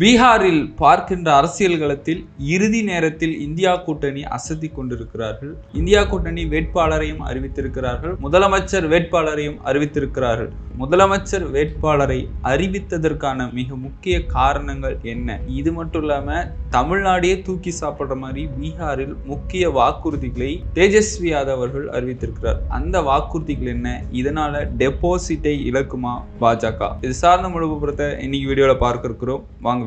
பீகாரில் பார்க்கின்ற அரசியல் களத்தில் இறுதி நேரத்தில் இந்தியா கூட்டணி அசத்தி கொண்டிருக்கிறார்கள். இந்தியா கூட்டணி வேட்பாளரையும் அறிவித்திருக்கிறார்கள். முதலமைச்சர் வேட்பாளரையும் அறிவித்திருக்கிறார்கள். முதலமைச்சர் வேட்பாளரை அறிவித்ததற்கான மிக முக்கிய காரணங்கள் என்ன? இது மட்டும் இல்லாம தமிழ்நாடையே தூக்கி சாப்பிடுற மாதிரி பீகாரில் முக்கிய வாக்குறுதிகளை தேஜஸ்வி யாதவ் அவர்கள் அறிவித்திருக்கிறார். அந்த வாக்குறுதிகள் என்ன? இதனால டெபாசிட்டை இழக்குமா பாஜக? இது சார்ந்த முழு இன்னைக்கு வீடியோல பார்க்க இருக்கிறோம் வாங்க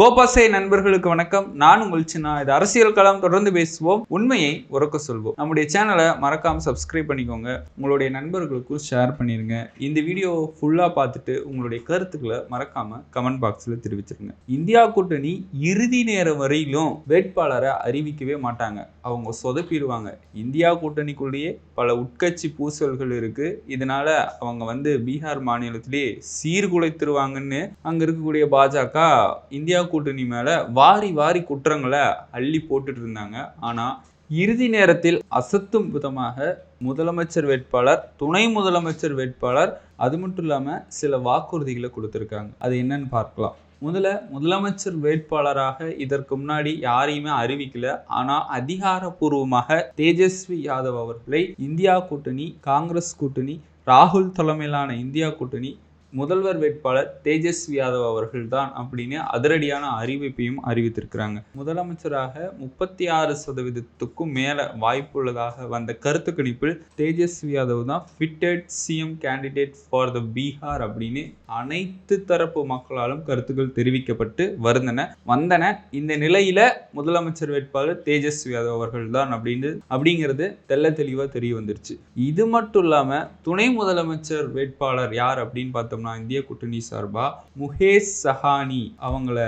கோபாசை நண்பர்களுக்கு வணக்கம். நான் உங்கள் சின்ன. இது அரசியல் களம் தொடர்ந்து பேசுவோம். உண்மையை உறக்க சொல்வோம். நம்முடைய சேனலை மறக்காம சப்ஸ்கிரைப் பண்ணிக்கோங்க. உங்களுடைய நண்பர்களுக்கும் ஷேர் பண்ணிருங்க. இந்த வீடியோ ஃபுல்லா பார்த்துட்டு உங்களுடைய கருத்துக்களை மறக்காம கமெண்ட் பாக்ஸ்ல தெரிவிச்சிருங்க. இந்தியா கூட்டணி இறுதி நேரம் வரையிலும் வேட்பாளரை அறிவிக்கவே மாட்டாங்க. அவங்க சொதப்பிடுவாங்க. இந்தியா கூட்டணிக்குள்ளேயே பல உட்கட்சி பூசல்கள் இருக்கு. இதனால அவங்க வந்து பீகார் மாநிலத்திலேயே சீர்குலைத்துருவாங்கன்னு அங்க இருக்கக்கூடிய பாஜக இந்தியா கூட்டணி மேல வாரி வாரி குற்றங்களை அள்ளி போட்டுட்டு இருந்தாங்க. ஆனா இறுதி நேரத்தில் அசத்தும் விதமாக முதலமைச்சர் வேட்பாளர் துணை முதலமைச்சர் வேட்பாளர் அது மட்டும் இல்லாம சில வாக்குறுதிகளை கொடுத்துருக்காங்க. அது என்னன்னு பார்க்கலாம். முதல்ல முதலமைச்சர் வேட்பாளராக இதற்கு முன்னாடி யாரையுமே அறிவிக்கல. ஆனா அதிகாரப்பூர்வமாக தேஜஸ்வி யாதவ் அவர்களை இந்தியா கூட்டணி காங்கிரஸ் கூட்டணி ராகுல் தலைமையிலான இந்தியா கூட்டணி முதல்வர் வேட்பாளர் தேஜஸ்வி யாதவ் அவர்கள் தான் அப்படின்னு அதிரடியான அறிவிப்பையும் அறிவித்திருக்கிறாங்க. முதலமைச்சராக முப்பத்தி ஆறு சதவீதத்துக்கும் மேலே வாய்ப்புள்ளதாக வந்த கருத்து கணிப்பில் தேஜஸ்வி யாதவ் தான் fitted CM candidate for the Bihar அப்படின்னு அனைத்து தரப்பு மக்களாலும் கருத்துக்கள் தெரிவிக்கப்பட்டு வருந்தன. வந்தன. இந்த நிலையில முதலமைச்சர் வேட்பாளர் தேஜஸ்வி யாதவ் அவர்கள் தான் அப்படின்னு அப்படிங்கிறது தெள்ள தெளிவாக தெரிய வந்துருச்சு. இது மட்டும் இல்லாமல் துணை முதலமைச்சர் வேட்பாளர் யார் அப்படின்னு பார்த்தோம் பார்த்தோம்னா இந்திய கூட்டணி சார்பா? முகேஷ் சஹானி அவங்கள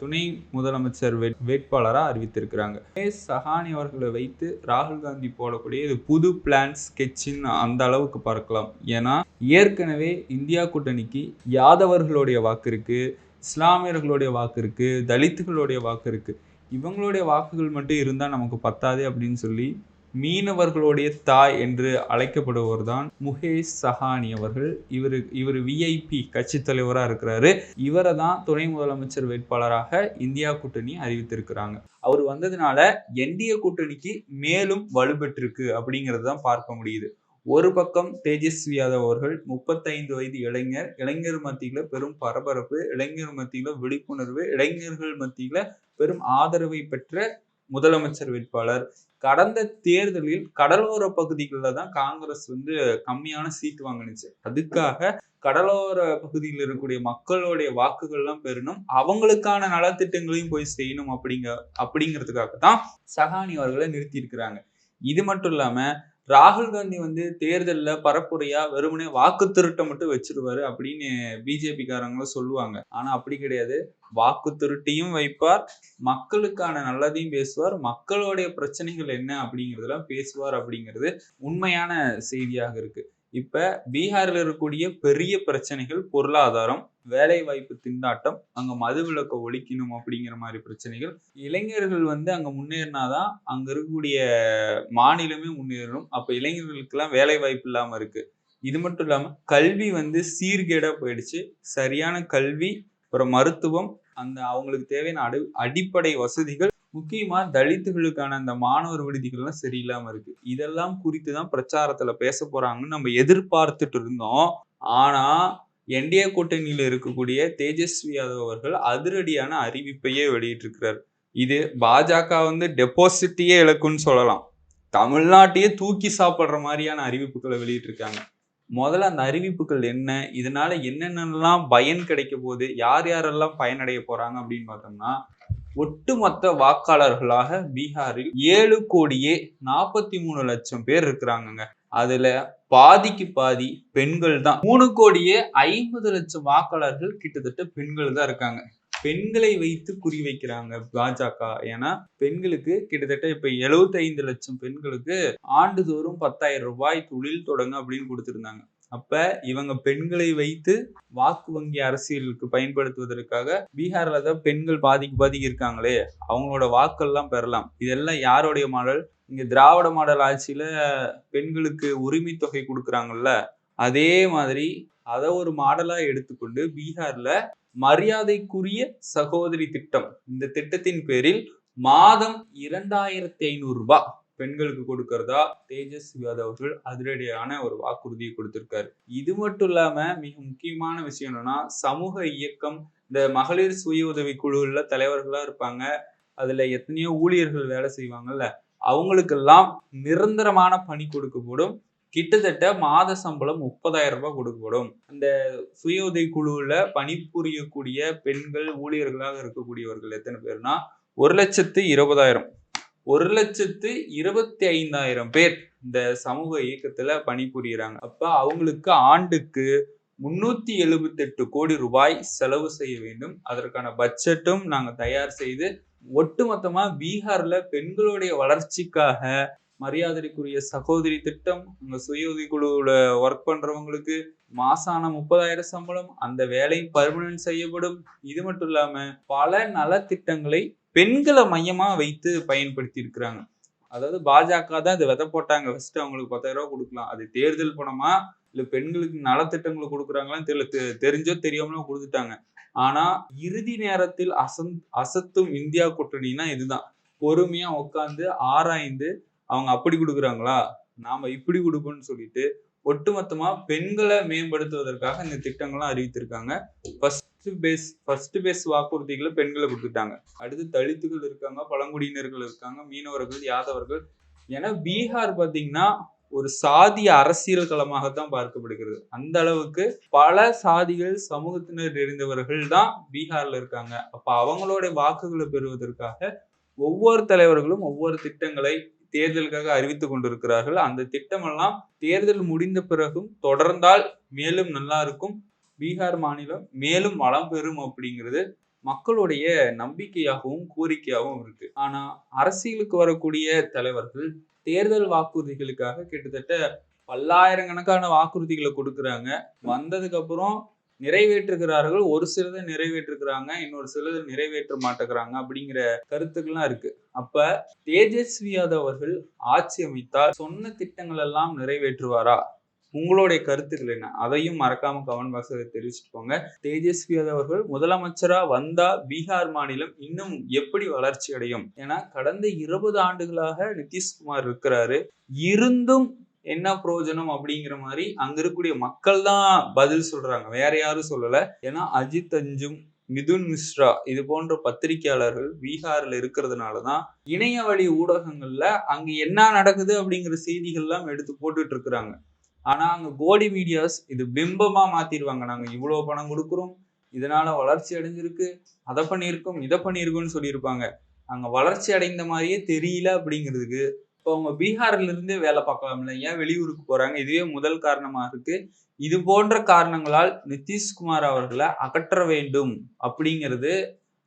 துணை முதலமைச்சர் வேட் வேட்பாளராக அறிவித்திருக்கிறாங்க. முகேஷ் சஹானி அவர்களை வைத்து ராகுல் காந்தி போடக்கூடிய இது புது பிளான் ஸ்கெட்சின் அந்த அளவுக்கு பார்க்கலாம். ஏன்னா ஏற்கனவே இந்தியா கூட்டணிக்கு யாதவர்களுடைய வாக்கு இருக்கு இஸ்லாமியர்களுடைய வாக்கு இருக்கு தலித்துகளுடைய வாக்கு இருக்கு. இவங்களுடைய வாக்குகள் மட்டும் இருந்தால் நமக்கு பத்தாது அப்படின்னு சொல்லி மீனவர்களுடைய தாய் என்று அழைக்கப்படுபவர் தான் முகேஷ் சஹானி அவர்கள். இவர் இவர் விஐபி கட்சி தலைவராக இருக்கிறாரு. இவரை தான் துணை முதலமைச்சர் வேட்பாளராக இந்தியா கூட்டணி அறிவித்திருக்கிறாங்க. அவர் வந்ததுனால என்டிஏ கூட்டணிக்கு மேலும் வலுப்பெற்றிருக்கு அப்படிங்கிறது தான் பார்க்க முடியுது. ஒரு பக்கம் தேஜஸ்வி யாதவ் அவர்கள் முப்பத்தைந்து வயது இளைஞர் இளைஞர் மத்தியில பெரும் பரபரப்பு இளைஞர் மத்தியில விழிப்புணர்வு இளைஞர்கள் மத்தியில பெரும் ஆதரவை பெற்ற முதலமைச்சர் வேட்பாளர். கடந்த தேர்தலில் கடலோர பகுதிகளில் தான் காங்கிரஸ் வந்து கம்மியான சீட் வாங்கினுச்சு. அதுக்காக கடலோர பகுதியில் இருக்கக்கூடிய மக்களுடைய வாக்குகள்லாம் பெறணும். அவங்களுக்கான நலத்திட்டங்களையும் போய் செய்யணும் அப்படிங்க அப்படிங்கிறதுக்காக தான் சகானி அவர்களை நிறுத்தி இருக்கிறாங்க இது மட்டும் இல்லாமல் ராகுல் காந்தி வந்து தேர்தலில் பரப்புரையா வெறுமனே வாக்கு திருட்டை மட்டும் வச்சிருவாரு அப்படின்னு பிஜேபிக்காரங்களும் சொல்லுவாங்க. ஆனா அப்படி கிடையாது. வாக்கு திருட்டியும் வைப்பார். மக்களுக்கான நல்லதையும் பேசுவார். மக்களுடைய பிரச்சனைகள் என்ன அப்படிங்கிறதெல்லாம் பேசுவார் அப்படிங்கிறது உண்மையான செய்தியாக இருக்கு. இப்ப பீகாரில் இருக்கக்கூடிய பெரிய பிரச்சனைகள் பொருளாதாரம் வேலை வாய்ப்பு திண்டாட்டம் அங்க மது விளக்க ஒழிக்கணும் அப்படிங்கிற மாதிரி பிரச்சனைகள். இளைஞர்கள் வந்து அங்க முன்னேறினாதான் அங்க இருக்கக்கூடிய மாநிலமே முன்னேறணும். அப்ப இளைஞர்களுக்கெல்லாம் வேலை வாய்ப்பு இல்லாம இருக்கு. இது மட்டும் இல்லாம கல்வி வந்து சீர்கேடா போயிடுச்சு. சரியான கல்வி அப்புறம் மருத்துவம் அந்த அவங்களுக்கு தேவையான அடி அடிப்படை வசதிகள் முக்கியமாக தலித்துகளுக்கான அந்த மாணவர் விடுதிகள்லாம் சரியில்லாமல் இருக்கு. இதெல்லாம் குறித்து தான் பிரச்சாரத்தில் பேச போகிறாங்கன்னு நம்ம எதிர்பார்த்துட்டு இருந்தோம். ஆனால் என்டிஏ கூட்டணியில் இருக்கக்கூடிய தேஜஸ்வி யாதவ் அவர்கள் அதிரடியான அறிவிப்பையே வெளியிட்டிருக்கிறார். இது பாஜக வந்து டெபாசிட்டியே இழக்குன்னு சொல்லலாம். தமிழ்நாட்டையே தூக்கி சாப்பிட்ற மாதிரியான அறிவிப்புகளை வெளியிட்டிருக்காங்க. முதல்ல அந்த அறிவிப்புகள் என்ன? இதனால என்னென்னலாம் பயன் கிடைக்க போகுது? யார் யாரெல்லாம் பயனடைய போறாங்க அப்படின்னு பார்த்தோம்னா ஒட்டுமொத்த வாக்காளர்களாக பீகாரில் ஏழு கோடியே நாற்பத்தி மூணு லட்சம் பேர் இருக்கிறாங்கங்க. அதுல பாதிக்கு பாதி பெண்கள் தான். மூணு கோடியே ஐம்பது லட்சம் வாக்காளர்கள் கிட்டத்தட்ட பெண்கள் தான் இருக்காங்க. பெண்களை வைத்து குறி வைக்கிறாங்க பாஜக. ஏன்னா பெண்களுக்கு கிட்டத்தட்ட இப்ப 75 லட்சம் பெண்களுக்கு ஆண்டுதோறும் பத்தாயிரம் ரூபாய் தொழில் தொடங்க அப்படின்னு கொடுத்திருந்தாங்க. அப்ப இவங்க பெண்களை வைத்து வாக்கு வங்கி அரசியலுக்கு பயன்படுத்துவதற்காக பீகார்ல தான் பெண்கள் பாதிக்கு பாதிக்கு இருக்காங்களே அவங்களோட வாக்கெல்லாம் பெறலாம். இதெல்லாம் யாருடைய மாடல்? இங்க திராவிட மாடல் ஆட்சியில பெண்களுக்கு உரிமை தொகை கொடுக்குறாங்கல்ல அதே மாதிரி அதை ஒரு மாடலா எடுத்துக்கொண்டு பீகார்ல மரியாதைக்குரிய சகோதரி திட்டம். இந்த திட்டத்தின் பேரில் மாதம் இரண்டாயிரத்தி ஐநூறு ரூபாய். பெண்களுக்கு கொடுக்கறதா? தேஜஸ்வி யாதவ் அவர்கள் அதிரடியான ஒரு வாக்குறுதியை கொடுத்திருக்காரு. இது மட்டும் இல்லாம மிக முக்கியமான விஷயம் என்னன்னா சமூக இயக்கம் இந்த மகளிர் சுய உதவி குழுல தலைவர்களா இருப்பாங்க. அதுல எத்தனையோ ஊழியர்கள் வேலை செய்வாங்கல்ல அவங்களுக்கெல்லாம் நிரந்தரமான பணி கொடுக்கப்படும். கிட்டத்தட்ட மாத சம்பளம் முப்பதாயிரம் ரூபாய் கொடுக்கப்படும். அந்த சுய உதவி குழுவில் பணிபுரியக்கூடிய பெண்கள் ஊழியர்களாக இருக்கக்கூடியவர்கள் எத்தனை பேர்னா ஒரு லட்சத்து இருபதாயிரம். ஒரு லட்சத்து இருபத்தி ஐந்தாயிரம் பேர் இந்த சமூக இயக்கத்துல பணிபுரியுறாங்க. அப்ப அவங்களுக்கு ஆண்டுக்கு முன்னூத்தி எழுபத்தெட்டு கோடி ரூபாய் செலவு செய்ய வேண்டும். அதற்கான பட்ஜெட்டும் நாங்க தயார் செய்து ஒட்டுமொத்தமா பீகார்ல பெண்களுடைய வளர்ச்சிக்காக மரியாதைக்குரிய சகோதரி திட்டம் உங்க சுய உதவி குழுவில் ஒர்க் பண்றவங்களுக்கு மாசான முப்பதாயிரம் சம்பளம் அந்த வேலையும் பர்மனன்ட் செய்யப்படும். இது மட்டும் இல்லாம பல நலத்திட்டங்களை பெண்களை மையமா வைத்து பயன்படுத்தி இருக்கிறாங்க அதாவது பாஜக தான் இதை விதை போட்டாங்க. ஃபர்ஸ்ட் அவங்களுக்கு பத்தாயிரம் ரூபாய் கொடுக்கலாம். அது தேர்தல் பணமா? இல்ல பெண்களுக்கு நலத்திட்டங்களை கொடுக்குறாங்களான்னு தெரியல. தெ- தெரிஞ்சோ தெரியாமலோ கொடுத்துட்டாங்க. ஆனா இறுதி நேரத்தில் அசந் அசத்தும் இந்தியா கூட்டணினா இதுதான். பொறுமையா உட்காந்து ஆராய்ந்து அவங்க அப்படி கொடுக்குறாங்களா? நாம இப்படி கொடுப்போம்னு சொல்லிட்டு ஒட்டுமொத்தமா பெண்களை மேம்படுத்துவதற்காக இந்த திட்டங்கள்லாம் அறிவித்திருக்காங்க. ஃபர்ஸ்ட் பேஸ் ஃபர்ஸ்ட் பேஸ் வாக்குறுதிகளை பெண்களை கொடுத்துட்டாங்க. அடுத்து தலித்துகள் இருக்காங்க பழங்குடியினர்கள் இருக்காங்க மீனவர்கள் யாதவர்கள். ஏன்னா பீகார் பார்த்தீங்கன்னா ஒரு சாதிய அரசியல் களமாகத்தான் பார்க்கப்படுகிறது. அந்த அளவுக்கு பல சாதிகள் சமூகத்தினர் நிறைந்தவர்கள் தான் பீகார்ல இருக்காங்க. அப்ப அவங்களோட வாக்குகளை பெறுவதற்காக ஒவ்வொரு தலைவர்களும் ஒவ்வொரு திட்டங்களை தேர்தலுக்காக அறிவித்துக் கொண்டிருக்கிறார்கள். அந்த திட்டமெல்லாம் தேர்தல் முடிந்த பிறகும் தொடர்ந்தால் மேலும் நல்லா இருக்கும். பீகார் மாநிலம் மேலும் வளம் பெறும் அப்படிங்கிறது மக்களுடைய நம்பிக்கையாகவும் கோரிக்கையாகவும் இருக்கு. ஆனா அரசியலுக்கு வரக்கூடிய தலைவர்கள் தேர்தல் வாக்குறுதிகளுக்காக கிட்டத்தட்ட பல்லாயிரக்கணக்கான வாக்குறுதிகளை கொடுக்குறாங்க. வந்ததுக்கு அப்புறம் நிறைவேற்றுகிறார்கள். ஒரு சிலதை நிறைவேற்றுக்கிறாங்க இன்னொரு சிலதை நிறைவேற்ற மாட்டேங்கிறாங்க அப்படிங்கிற கருத்துக்கள்லாம் இருக்கு. அப்ப தேஜஸ்வி யாதவ் அவர்கள் ஆட்சி அமைத்தால் சொன்ன திட்டங்கள் எல்லாம் நிறைவேற்றுவாரா? உங்களுடைய கருத்துக்கள் என்ன? அதையும் மறக்காம கமெண்ட் பாக்ஸ்ல தெரிவிச்சுட்டு போங்க தேஜஸ்வி யாதவ் அவர்கள் முதலமைச்சரா வந்தா பீகார் மாநிலம் இன்னும் எப்படி வளர்ச்சி அடையும்? ஏன்னா கடந்த இருபது ஆண்டுகளாக நிதிஷ்குமார் இருக்கிறாரு. இருந்தும் என்ன பிரயோஜனம் அப்படிங்கிற மாதிரி அங்க இருக்கக்கூடிய மக்கள் தான் பதில் சொல்றாங்க. வேற யாரும் சொல்லல. ஏன்னா அஜித் அஞ்சும் மிதுன் மிஸ்ரா இது போன்ற பத்திரிகையாளர்கள் பீகார்ல இருக்கிறதுனாலதான் இணைய வழி ஊடகங்கள்ல அங்க என்ன நடக்குது அப்படிங்கிற செய்திகள்லாம் எடுத்து போட்டுட்டு இருக்கிறாங்க. ஆனால் அங்கே கோடி மீடியாஸ் இது பிம்பமாக மாற்றிடுவாங்க நாங்கள் இவ்வளோ பணம் கொடுக்குறோம். இதனால் வளர்ச்சி அடைஞ்சிருக்கு. அதை பண்ணியிருக்கோம் இதை பண்ணியிருக்கோம்னு சொல்லியிருப்பாங்க. அங்கே வளர்ச்சி அடைந்த மாதிரியே தெரியல அப்படிங்கிறதுக்கு இப்போ அவங்க பீகார்லேருந்தே வேலை பார்க்கலாம்ல. ஏன் வெளியூருக்கு போகிறாங்க இதுவே முதல் காரணமாக இருக்குது இது போன்ற காரணங்களால் நிதிஷ்குமார் அவர்களை அகற்ற வேண்டும் அப்படிங்கிறது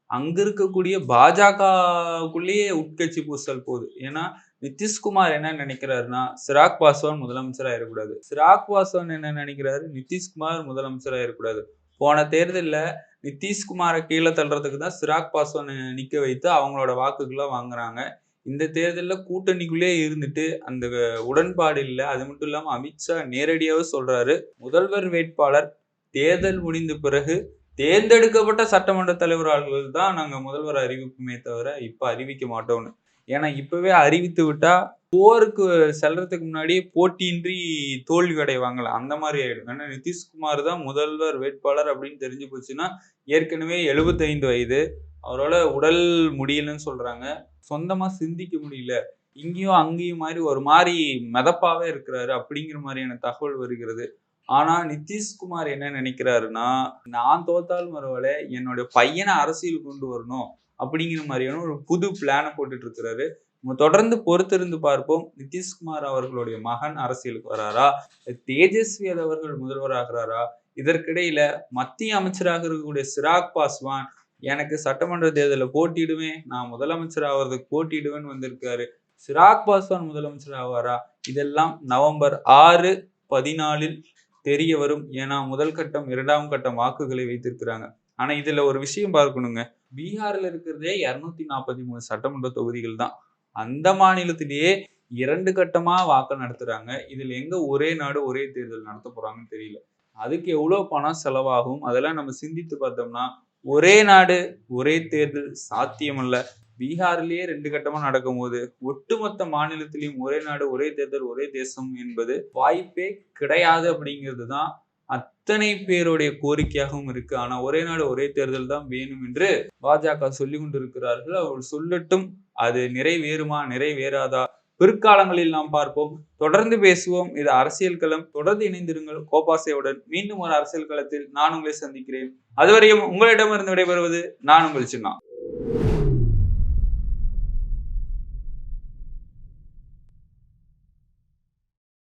அங்க இருக்கக்கூடிய பாஜகக்குள்ளேயே உட்கட்சி பூசல் போகுது. ஏன்னா நிதிஷ்குமார் என்ன நினைக்கிறாருன்னா சிராக் பாஸ்வான் முதலமைச்சரா இருக்கக்கூடாது சிராக் பாஸ்வான் என்ன நினைக்கிறாரு? நிதிஷ்குமார் முதலமைச்சரா இருக்கக்கூடாது போன தேர்தலில் நிதிஷ்குமாரை கீழே தள்ளுறதுக்கு தான் சிராக் பாஸ்வானை நிற்க வைத்து அவங்களோட வாக்குகளை வாங்குறாங்க. இந்த தேர்தலில் கூட்டணிக்குள்ளே இருந்துட்டு அந்த உடன்பாடு இல்லை. அது மட்டும் இல்லாமல் அமித்ஷா நேரடியாகவே சொல்கிறாரு முதல்வர் வேட்பாளர் தேர்தல் முடிந்த பிறகு தேர்ந்தெடுக்கப்பட்ட சட்டமன்ற தலைவர்கள் தான் நாங்கள் முதல்வர் அறிவிப்புமே தவிர இப்போ அறிவிக்க மாட்டோம்னு. ஏன்னா இப்பவே அறிவித்து விட்டா போருக்கு செல்றதுக்கு முன்னாடி போட்டியின்றி தோல்வி அடைவாங்கள? அந்த மாதிரி ஆயிடும். ஏன்னா நிதிஷ்குமார் தான் முதல்வர் வேட்பாளர் அப்படின்னு தெரிஞ்சு போச்சுன்னா ஏற்கனவே 75 வயது. அவரால் உடல் முடியலன்னு சொல்றாங்க. சொந்தமா சிந்திக்க முடியல. இங்கேயும் அங்கேயும் மாதிரி ஒரு மாதிரி மிதப்பாவே இருக்கிறாரு அப்படிங்கிற மாதிரியான தகவல் வருகிறது. ஆனா நிதிஷ்குமார் என்ன நினைக்கிறாருன்னா நான் தோத்தால் மறுவலை என்னோட பையனை அரசியல் கொண்டு வரணும். அப்படிங்கிற மாதிரியான ஒரு புது பிளானை போட்டுட்டு இருக்கிறாரு நம்ம தொடர்ந்து பொறுத்திருந்து பார்ப்போம். நிதிஷ்குமார் அவர்களுடைய மகன் அரசியலுக்கு வராரா? தேஜஸ்வி அவர்கள் முதல்வர் ஆகிறாரா இதற்கிடையில மத்திய அமைச்சராக இருக்கக்கூடிய சிராக் பாஸ்வான் எனக்கு சட்டமன்ற தேர்தலில் போட்டியிடுவேன். நான் முதலமைச்சர் ஆவறதுக்கு போட்டியிடுவேன்னு வந்திருக்காரு. சிராக் பாஸ்வான் முதலமைச்சர் ஆவாரா? இதெல்லாம் நவம்பர் ஆறு பதினாலில் தெரிய வரும். ஏன்னா முதல் கட்டம் இரண்டாம் கட்டம் வாக்குகளை வைத்திருக்கிறாங்க. ஆனா இதுல ஒரு விஷயம் பார்க்கணுங்க. பீகார்ல இருக்கிறதே இருநூத்தி நாற்பத்தி மூணு சட்டமன்ற தொகுதிகள் தான். அந்த மாநிலத்திலேயே இரண்டு கட்டமா வாக்கு நடத்துறாங்க. இதுல எங்க ஒரே நாடு ஒரே தேர்தல் நடத்த போறாங்கன்னு தெரியல. அதுக்கு எவ்வளவு பணம் செலவாகும்? அதெல்லாம் நம்ம சிந்தித்து பார்த்தோம்னா ஒரே நாடு ஒரே தேர்தல் சாத்தியமல்ல. பீகார்லயே ரெண்டு கட்டமா நடக்கும்போது ஒட்டுமொத்த மாநிலத்திலையும் ஒரே நாடு ஒரே தேர்தல் ஒரே தேசம் என்பது வாய்ப்பே கிடையாது அப்படிங்கிறது தான் அத்தனை பேருடைய கோரிக்கையாகவும் இருக்கு. ஆனா ஒரே நாடு ஒரே தேர்தல் தான் வேணும் என்று பாஜக சொல்லி கொண்டிருக்கிறார்கள். அவர் சொல்லட்டும் அது நிறைவேறுமா நிறைவேறாதா? பிற்காலங்களில் நாம் பார்ப்போம். தொடர்ந்து பேசுவோம். இது அரசியல் களம். தொடர்ந்து இணைந்திருங்கள். கோபாசையுடன் மீண்டும் ஒரு அரசியல் களத்தில் நான் உங்களை சந்திக்கிறேன். அதுவரையும் உங்களிடமிருந்து விடைபெறுவது நான் உங்கள் சின்னா.